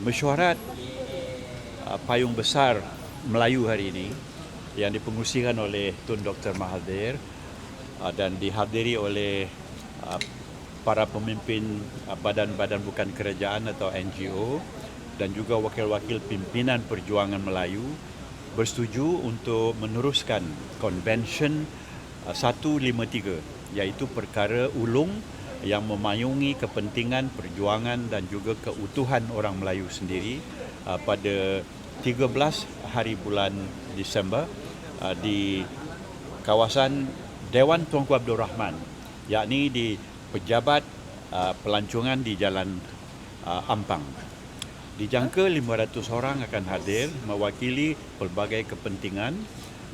mesyuarat uh, payung besar Melayu hari ini yang dipengusikan oleh Tun Dr. Mahathir uh, dan dihadiri oleh uh, para pemimpin uh, badan-badan bukan kerajaan atau NGO dan juga wakil-wakil pimpinan perjuangan Melayu bersetuju untuk meneruskan konvensyen uh, 153 iaitu perkara ulung yang memayungi kepentingan perjuangan dan juga keutuhan orang Melayu sendiri uh, pada 13 hari bulan Disember uh, di kawasan Dewan Tunku Abdul Rahman yakni di pejabat uh, pelancongan di Jalan uh, Ampang. Dijangka 500 orang akan hadir mewakili pelbagai kepentingan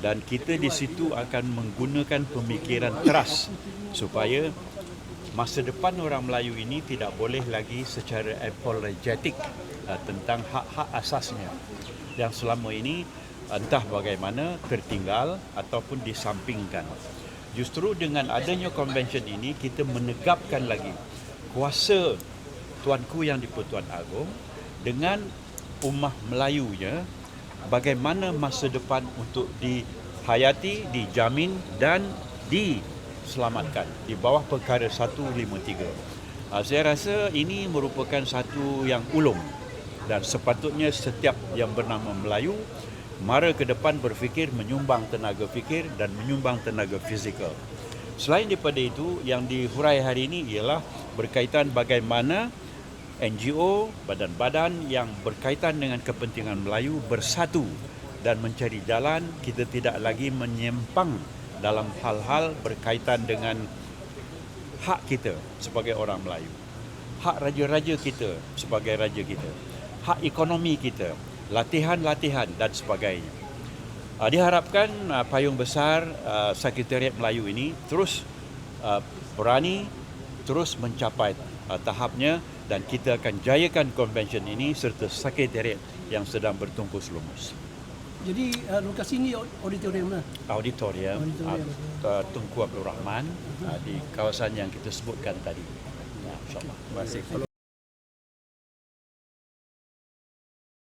dan kita di situ akan menggunakan pemikiran keras supaya masa depan orang Melayu ini tidak boleh lagi secara apologetik uh, tentang hak-hak asasnya yang selama ini entah bagaimana tertinggal ataupun disampingkan. Justru dengan adanya konvensyen ini kita menegapkan lagi kuasa tuanku yang di-Pertuan Agong dengan ummah Melayunya bagaimana masa depan untuk dihayati, dijamin dan di selamatkan di bawah perkara 153. Uh, saya rasa ini merupakan satu yang ulung dan sepatutnya setiap yang bernama Melayu mara ke depan berfikir menyumbang tenaga fikir dan menyumbang tenaga fizikal. Selain daripada itu, yang dihurai hari ini ialah berkaitan bagaimana NGO, badan-badan yang berkaitan dengan kepentingan Melayu bersatu dan mencari jalan kita tidak lagi menyimpang dalam hal-hal berkaitan dengan hak kita sebagai orang Melayu. Hak raja-raja kita sebagai raja kita. Hak ekonomi kita, latihan-latihan dan sebagainya. Uh, diharapkan uh, payung besar uh, Sekretariat Melayu ini terus uh, berani terus mencapai uh, tahapnya dan kita akan jayakan konvensyen ini serta sekretariat yang sedang bertungkus lumus. Jadi uh, lokasi ini auditorium lah. auditorium, Auditorium. uh, Tunku Abdul Rahman uh, di kawasan yang kita sebutkan tadi. Ya, InsyaAllah. Terima kasih.